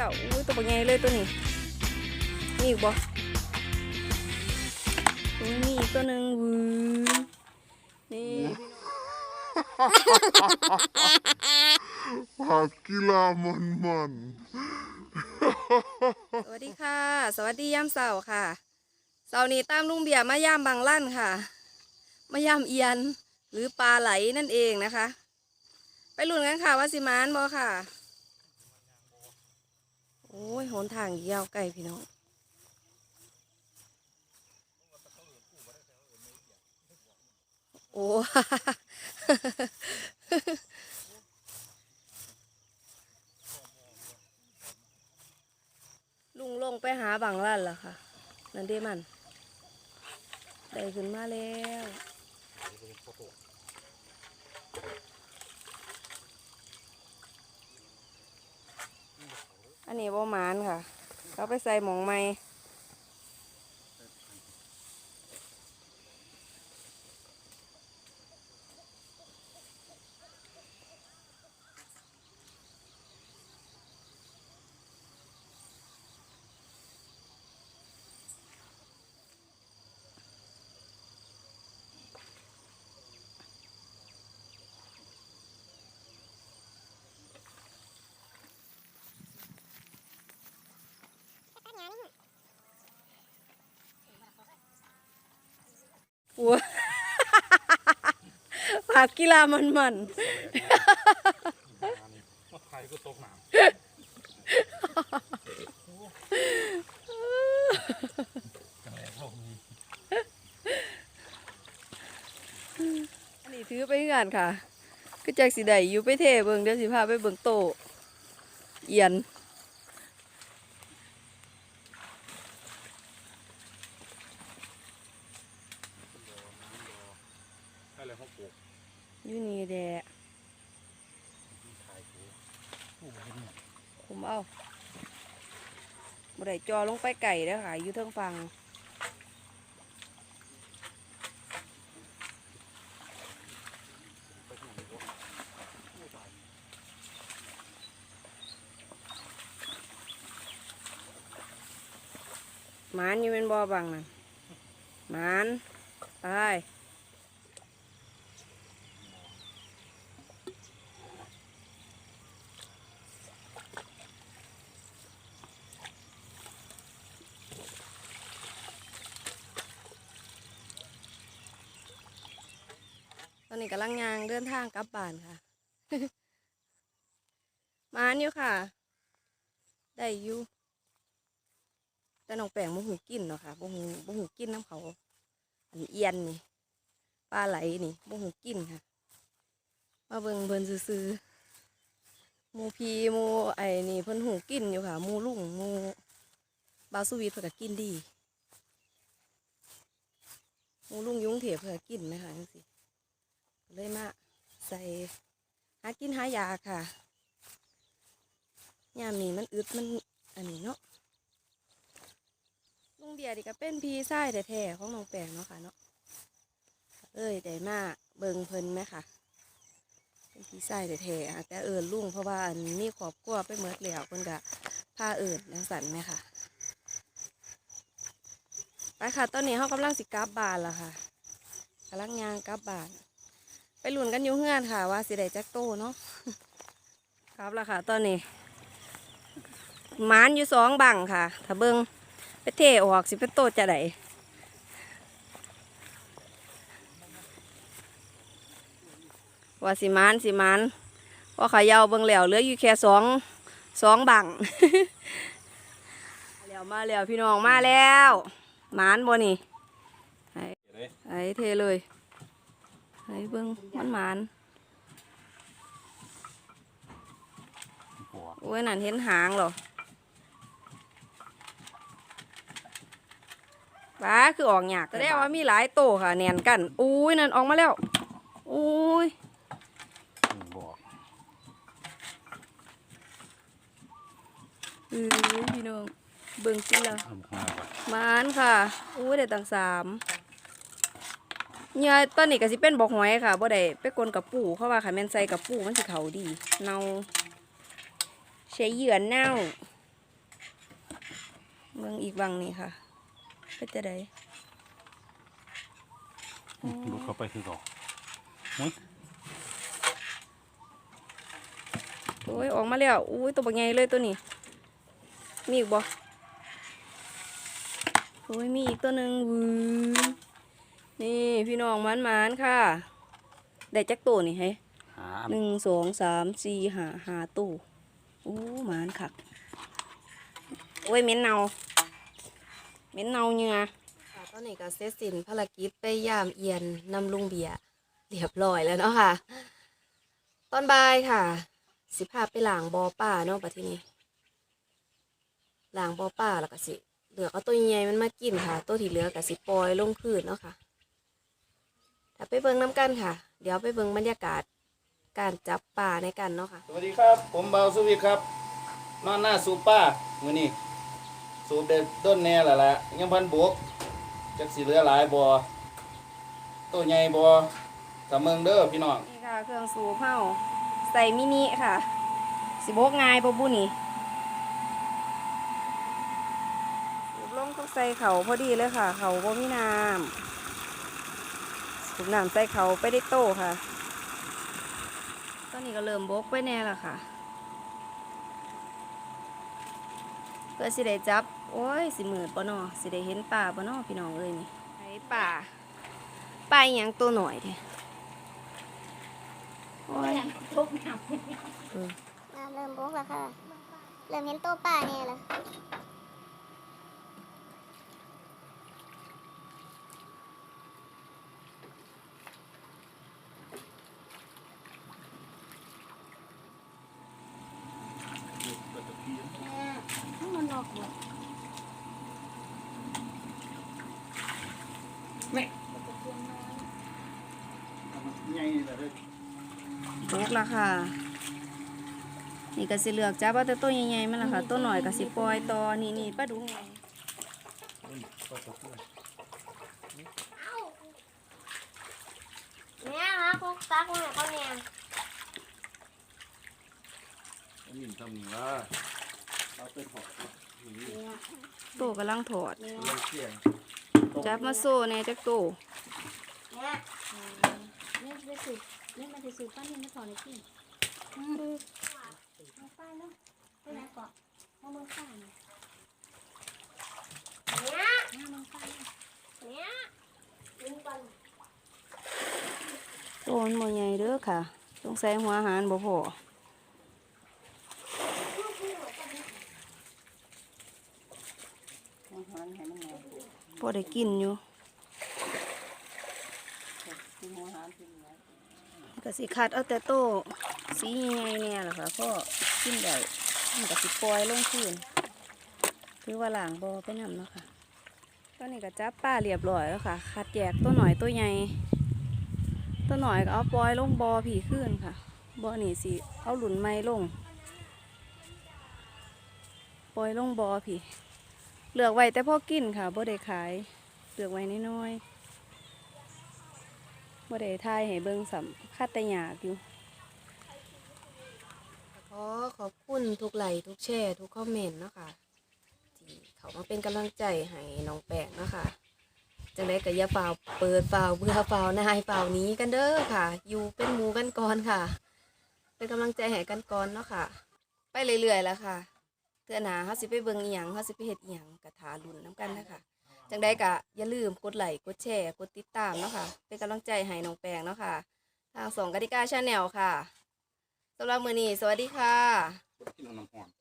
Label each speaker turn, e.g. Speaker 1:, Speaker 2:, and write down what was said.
Speaker 1: แล้วอุ้ยตัวปังไงเลยตัวนี้มีอีกบ่อุ้ยมีอีกตัวหนึ่งวือนี่
Speaker 2: ผักกีฬามันมัน
Speaker 1: สวัสดีค่ะ สวัสดียามเสาร์ค่ะเสาร์นี้ตามลุงเบียร์มายามบางลั่นค่ะ มายามเอียนหรือปลาไหลนั่นเองนะคะ ไปลุ้นกันค่ะว่าสิมานบ่ค่ะ โอ้ยหนทางยาวไกลพี่น้องโอ้ลุงลงไปหาบางลั่นล่ะค่ะ นั่นเด้มัน ได้ขึ้นมาแล้ว อันนี้บ่หมานค่ะเขาไปใส่หมองไม้หัว ปากกีฬามันมัน
Speaker 3: ไทยก็ตกหนาม
Speaker 1: อันนี้ถือไปงานค่ะ ก็จากสีใดอยู่ไปเทเบิงเดี๋ยวสิพาไปเบิงโตเอียน
Speaker 3: ได้เลยเขาปลูก
Speaker 1: อยู่นี่แดะ
Speaker 3: ไทยปลูกปลูกเป็นเนี่ย
Speaker 1: ผมเอาบ่ได้จอลงไปไก่เด้อค่ะอยู่เทิงฟังหมานอยู่เป็นบอบังนั่นหมานไป ตอนนี้กำลังยางเดินทางกลับบ้านค่ะมานอยู่ค่ะ ได้อยู่แต่น้องแป้งบ่หูกินเนาะค่ะบ่หูบ่หูกินน้ำเขา อันเอียนนี่ปลาไหลนี่บ่หูกินค่ะ มาเบิ่งเบิ่นซื่อๆมูพีมูไอ้นี่เพิ่นหูกินอยู่ค่ะมูลุงมูบาสุวีทเพิ่นก็กินดีมูลุงยุงเถพเพิ่นก็กินไหมคะจังซี่ เลยมาใส่หากินหายาค่ะยามนี้มันอึดมันอันนี้เนาะลุงเบียร์นี่ก็เป็นพี่ชายแท้ๆของน้องแปงเนาะค่ะเนาะเอ้ยได้มาเบิงเพลินไหมค่ะ เป็นพี่ชายแท้ๆแต่เอิญลุงเพราะว่าอันมีครอบครัวไปเมิดแล้วเพิ่นก็พาเอิญนังสันไหมค่ะไปค่ะ ตอนนี้เขากำลังสิกลับบ้านแล้วค่ะกำลังยางกลับบ้าน ไปหลุนกันอยู่เฮือนค่ะ ว่าสิได้จักโตเนาะครับล้วค่ะ ตอนนี้มานอยู่สองบังค่ะ ถ้าเบิงไปเทออกสิเป็นโตจะไดว่าสิมานสิมานว่าขายาวเบิ่งแล้วเหลืออยู่แค่สองสองบังแล้วมาแล้วพี่น้องมาแล้วมานบ่นี่ไอ้
Speaker 3: เดี๋ยวเลย
Speaker 1: ไอ้เทเลย ไอ้เบิ่งมันหมาน
Speaker 3: หัว
Speaker 1: โอ้ยนั่นเห็นหางเหรอว้าคือออกหยากแสดงว่ามีหลายโตค่ะแน่นกันอุ้ยนั่นออกมาแล้วอุ้ย
Speaker 3: หนึ่งบอก
Speaker 1: เอ้ยพี่น้องเบิ่งสิละ
Speaker 3: ทำข้าวก่อน
Speaker 1: มานค่ะอุ้ยได้ตั้งสาม เนี่ยตอนนี้ก็สิเป็นบอกหอยค่ะบ่ได้ไปกลนกับปูเพราะว่าค่ะแม่นใส่กับปูมันสิเขาดี เนาใช้เหยื่อเน่าเมืองอีกวังนี่ค่ะเป็นจะได
Speaker 3: ดูเข้าไปคือเก่ามุ้ย
Speaker 1: โอ้ยออกมาแล้วอุ้ยตัวบักใหญ่เลยตัวนี้ มีอีกบ่โอ้ยมีอีกตัวหนึ่งวือ นี่พี่น้องมันมันๆค่ะ ได้จักตัวนี่ให้
Speaker 3: หา
Speaker 1: หนึ่งสองสามสี่ห้าห้าตู้โอ้หมานคักโอ้ยเหม็นเนาเหม็นเนาเหงื่อค่ะตอนนี้ก็เสร็จสิ้นภารกิจไปยามเอียนนำลุงเบียร์เรียบร้อยแล้วเนาะค่ะ ตอนบ่ายค่ะ สิพาไปล้างบ่อป่าเนาะปัดที่นี้ล้างบ่อป่าแล้วก็สิ เหลือกเอาตัวใหญ่ๆมันมากินค่ะ ตัวที่เหลือก็สิปล่อยลงคืนเนาะค่ะถ้า ไปเบิ่งน้ำกันค่ะ เดี๋ยวไปเบิ่งบรรยากาศการจับป่าในกันเนาะค่ะ
Speaker 4: สวัสดีครับ ผมเบาสุวิทย์ครับ นอนหน้าสูบป้ามือนี้สูบเด็ดต้นแน่และละยังพันบวกจักสีเหลือหลายบอตัวใหญ่บอกับเมืองเด้อพี่น้อง
Speaker 1: นี่ค่ะเครื่องสูบเฮาใส่มินิค่ะ สิบกง่ายปะบุนี่สูบลงต้องใส่เขาพอดีเลยค่ะ เขาบ่มีน้ำ สูบน้ำใส่เขาไปได้โตค่ะ ตอนนี้ก็เริ่มบกไปแน่และค่ะ เพื่อสิได้จับ โอ้ย สิมืดปะนอสิได้เห็นป่าปะนอพี่น้องเอ้ยนี่ไอ้ป่าป่าอหยังตัวหน่อยเด้โอ้ย
Speaker 5: น้ำเริ่มบกแล้วค่ะ เริ่มเห็นโตวป่าเนี่ยแล้ว ออกบก
Speaker 4: ใหญ่เลย
Speaker 1: บกละค่ะ นี่ก็สิเลือกจับเอาแต่ตัวใหญ่ๆมันละค่ะตัวหน่อยก็สิปล่อยต่อนี่นี่ป้าดูไง
Speaker 5: เนี่ยฮะพวกตักมันเขาเนี่ย
Speaker 3: นี่ทำนี่ว่า เอาเป็นหอดนี่
Speaker 1: ตัวกำลังถอด
Speaker 3: เรื่องเสียง
Speaker 1: จับมาโซ่แหน่จักตัว
Speaker 5: เนี่ย
Speaker 6: เล่นไปสืบเล่นมาไปสืบป้านี่มาสอนในที่มาป้าเนาะไปไหนเกาะมาเมืองป้าเนี่ย
Speaker 5: เนี่ย
Speaker 6: มาเมืองป้าเนี่ย
Speaker 5: เนี่ยลิงปัน
Speaker 1: ตัวมันบ่ใหญ่เด้อค่ะต้องใส่หัวอาหารบ่พอ พอได้กินอยู่ก็สิคัดเอาแต่โตสีใหญ่ๆเนี่ยแหละค่ะพ่อกินได้มันก็สิปล่อยลงคืนถือว่าล้างบ่อไปนำเนาะค่ะตอนนี้ก็จับป้าเรียบร้อยแล้วค่ะ คัดแยกตัวหน่อยตัวใหญ่ตัวหน่อยก็เอาปล่อยลงบอผีขึ้นค่ะบอนี่สิเอาหลุนไม้ลง ปล่อยลงบอผี เหลือกไว้แต่พอกินค่ะบ่ได้ขายเหลือกไว้น้อยๆบ่ได้ทายให้เบิ่งสำคัดแต่หยากอยู่ ขอขอบคุณทุกไลค์ทุกแชร์ทุกคอมเมนต์เนาะค่ะที่เขามาเป็นกำลังใจให้น้องแปะเนาะค่ะจังได้ก็อย่าฝ่าเปิดฝ่าเบื่อฝ่านายฝ่านี้กันเด้อค่ะ อยู่เป็นหมูกันก่อนค่ะ เป็นกำลังใจให้กันก่อนเนาะค่ะ ไปเรื่อยๆแล้วค่ะ ทื่อหนาเขาสิไปเบิ่งอีหยังเขาสิไปเฮ็ดอีหยังกะถาลุ่นน้ำกันนะคะจังได้ก็อย่าลืมกดไลค์กดแชร์กดติดตามเนาะค่ะเป็นกำลังใจให้น้องแปงเนาะค่ะ ทางสองกติกาชาแนลค่ะสำหรับมื้อนี้สวัสดีค่ะ
Speaker 4: กินน้ำหอม